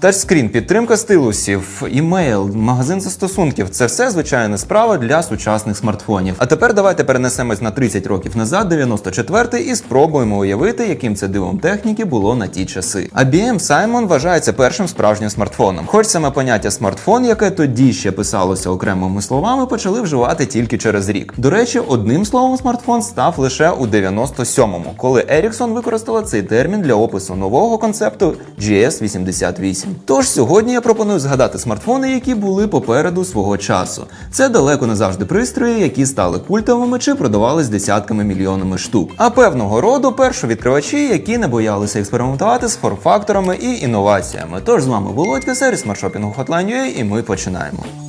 Тачскрін, підтримка стилусів, імейл, магазин застосунків це все звичайна справа для сучасних смартфонів. А тепер давайте перенесемось на 30 років назад, 94-й, і спробуємо уявити, яким це дивом техніки було на ті часи. IBM Simon вважається першим справжнім смартфоном. Хоч саме поняття смартфон, яке тоді ще писалося окремими словами, почали вживати тільки через рік. До речі, одним словом смартфон став лише у 97-му, коли Ericsson використала цей термін для опису нового концепту GS88. Тож сьогодні я пропоную згадати смартфони, які були попереду свого часу. Це далеко не завжди пристрої, які стали культовими чи продавались десятками мільйонами штук. А певного роду першовідкривачі, які не боялися експериментувати з форм-факторами і інноваціями. Тож з вами Володька, сервіс смартшопінгу Hotline.ua і ми починаємо.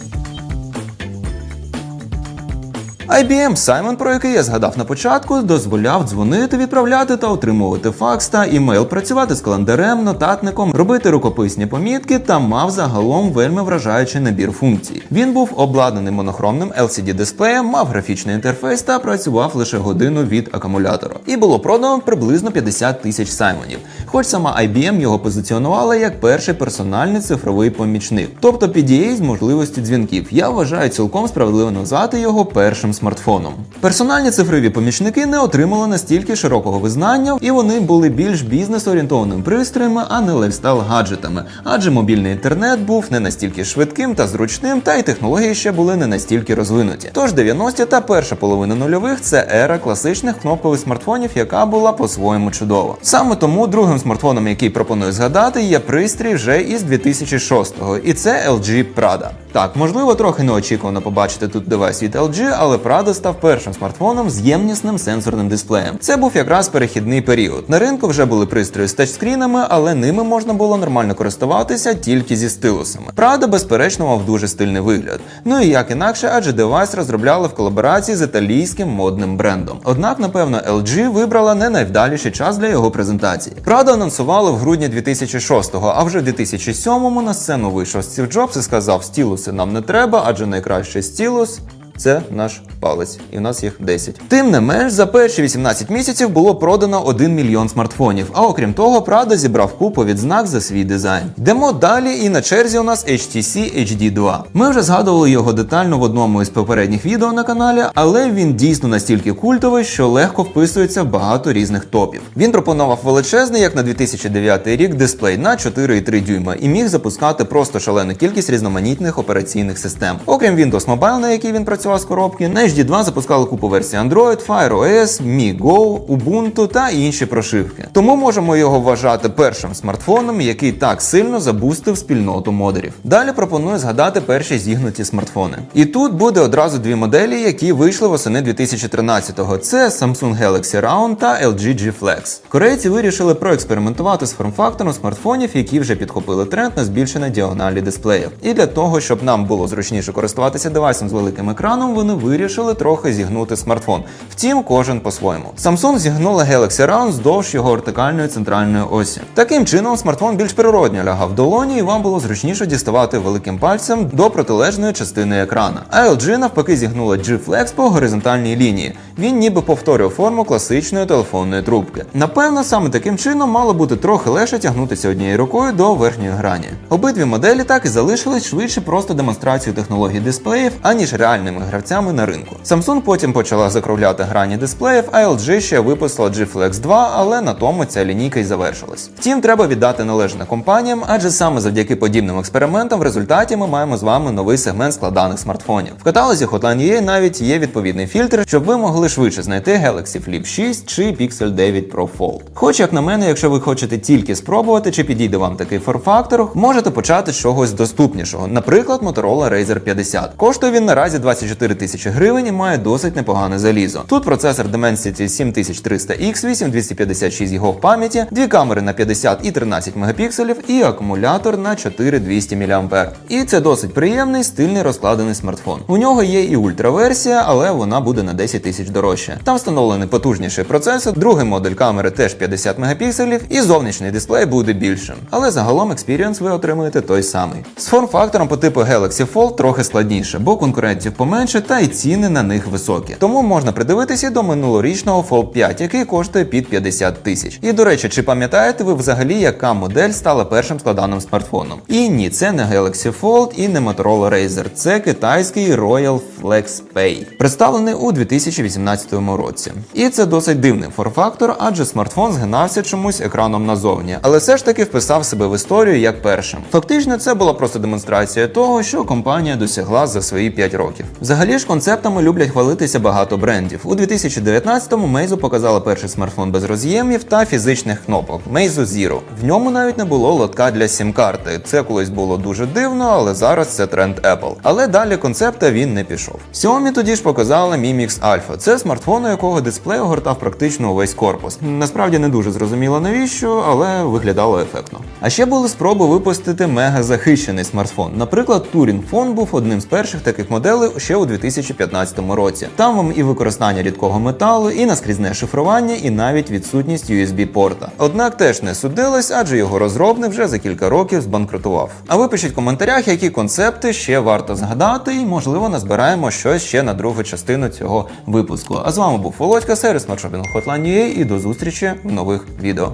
IBM Simon, про який я згадав на початку, дозволяв дзвонити, відправляти та отримувати факс та імейл, працювати з календарем, нотатником, робити рукописні помітки та мав загалом вельми вражаючий набір функцій. Він був обладнаний монохромним LCD дисплеєм, мав графічний інтерфейс та працював лише годину від акумулятора. І було продано приблизно 50 тисяч Саймонів. Хоч сама IBM його позиціонувала як перший персональний цифровий помічник, тобто PDA з можливості дзвінків. Я вважаю цілком справедливо назвати його першим смартфоном. Персональні цифрові помічники не отримали настільки широкого визнання, і вони були більш бізнес-орієнтованими пристроями, а не лайфстайл-гаджетами, адже мобільний інтернет був не настільки швидким та зручним, та й технології ще були не настільки розвинуті. Тож 90-ті та перша половина нульових це ера класичних кнопкових смартфонів, яка була по-своєму чудова. Саме тому другим смартфоном, який пропоную згадати, є пристрій вже із 2006-го, і це LG Prada. Так, можливо, трохи неочікувано побачити тут девайс від LG, але Prada став першим смартфоном з ємнісним сенсорним дисплеєм. Це був якраз перехідний період. На ринку вже були пристрої з тачскрінами, але ними можна було нормально користуватися тільки зі стилусами. Prada, безперечно, мав дуже стильний вигляд. Ну і як інакше, адже девайс розробляли в колаборації з італійським модним брендом. Однак, напевно, LG вибрала не найвдаліший час для його презентації. Prada анонсували в грудні 2006-го, а вже в 2007-му на сцену вийшов Стів Джобс і сказав: стілуси нам не треба, адже найкращий стілус це наш палець, і в нас їх 10. Тим не менш, за перші 18 місяців було продано 1 мільйон смартфонів. А окрім того, Prada зібрав купу відзнак за свій дизайн. Йдемо далі, і на черзі у нас HTC HD 2. Ми вже згадували його детально в одному із попередніх відео на каналі, але він дійсно настільки культовий, що легко вписується в багато різних топів. Він пропонував величезний, як на 2009 рік, дисплей на 4,3 дюйма і міг запускати просто шалену кількість різноманітних операційних систем. Окрім Windows Mobile, на який він працював з коробки, на HD 2 запускали купу версій Android, Fire OS, Mi Go, Ubuntu та інші прошивки. Тому можемо його вважати першим смартфоном, який так сильно забустив спільноту модерів. Далі пропоную згадати перші зігнуті смартфони. І тут буде одразу дві моделі, які вийшли восени 2013-го. Це Samsung Galaxy Round та LG G Flex. Корейці вирішили проекспериментувати з форм-фактором смартфонів, які вже підхопили тренд на збільшення діагоналі дисплеїв. І для того, щоб нам було зручніше користуватися девайсом з великим екраном, вони вирішили трохи зігнути смартфон. Втім, кожен по-своєму. Samsung зігнула Galaxy Round вздовж його вертикальної центральної осі. Таким чином, смартфон більш природньо лягав в долоні, і вам було зручніше діставати великим пальцем до протилежної частини екрана. А LG навпаки зігнула G Flex по горизонтальній лінії. Він ніби повторював форму класичної телефонної трубки. Напевно, саме таким чином мало бути трохи легше тягнутися однією рукою до верхньої грані. Обидві моделі так і залишились швидше просто демонстрацією технологій дисплеїв, аніж реальними гравцями на ринку. Samsung потім почала закругляти грані дисплеїв, а LG ще випустила G Flex 2, але на тому ця лінійка й завершилась. Втім, треба віддати належне компаніям, адже саме завдяки подібним експериментам в результаті ми маємо з вами новий сегмент складаних смартфонів. В каталозі Hotline.ua навіть є відповідний фільтр, щоб ви могли швидше знайти Galaxy Flip 6 чи Pixel 9 Pro Fold. Хоч як на мене, якщо ви хочете тільки спробувати, чи підійде вам такий форм-фактор, можете почати з чогось доступнішого, наприклад, Motorola Razer 50. Коштує він наразі 24 тисячі гривень і має досить непогане залізо. Тут процесор Dimensity 7300X8, 256 ГБ пам'яті, дві камери на 50 і 13 мегапікселів і акумулятор на 4200 мАh. І це досить приємний стильний розкладений смартфон. У нього є і ультраверсія, але вона буде на 10 тисяч дорожче. Там встановлений потужніший процесор, другий модуль камери теж 50 мегапікселів, і зовнішній дисплей буде більшим. Але загалом експірієнс ви отримуєте той самий. З форм-фактором по типу Galaxy Fold трохи складніше, бо конкурентів поменше менше, та й ціни на них високі. Тому можна придивитися до минулорічного Fold 5, який коштує під 50 тисяч. І до речі, чи пам'ятаєте ви взагалі, яка модель стала першим складаним смартфоном? І ні, це не Galaxy Fold і не Motorola Razr, це китайський Royal Flex Pay, представлений у 2018 році. І це досить дивний форм-фактор, адже смартфон згинався чомусь екраном назовні, але все ж таки вписав себе в історію як першим. Фактично, це була просто демонстрація того, що компанія досягла за свої 5 років. Взагалі ж концептами люблять хвалитися багато брендів. У 2019-му Meizu показала перший смартфон без роз'ємів та фізичних кнопок Meizu Zero. В ньому навіть не було лотка для сім-карти. Це колись було дуже дивно, але зараз це тренд Apple. Але далі концепта він не пішов. Xiaomi тоді ж показала Mi Mix Alpha. Це смартфон, у якого дисплей огортав практично увесь корпус. Насправді не дуже зрозуміло навіщо, але виглядало ефектно. А ще були спроби випустити мега захищений смартфон. Наприклад, Turing Phone був одним з перших таких моделей ще у 2015 році. Там вам і використання рідкого металу, і наскрізне шифрування, і навіть відсутність USB-порта. Однак теж не судилось, адже його розробник вже за кілька років збанкрутував. А ви пишіть в коментарях, які концепти ще варто згадати, і можливо назбираємо щось ще на другу частину цього випуску. А з вами був Володька, сервіс маршопінг Hotline.ua і до зустрічі в нових відео.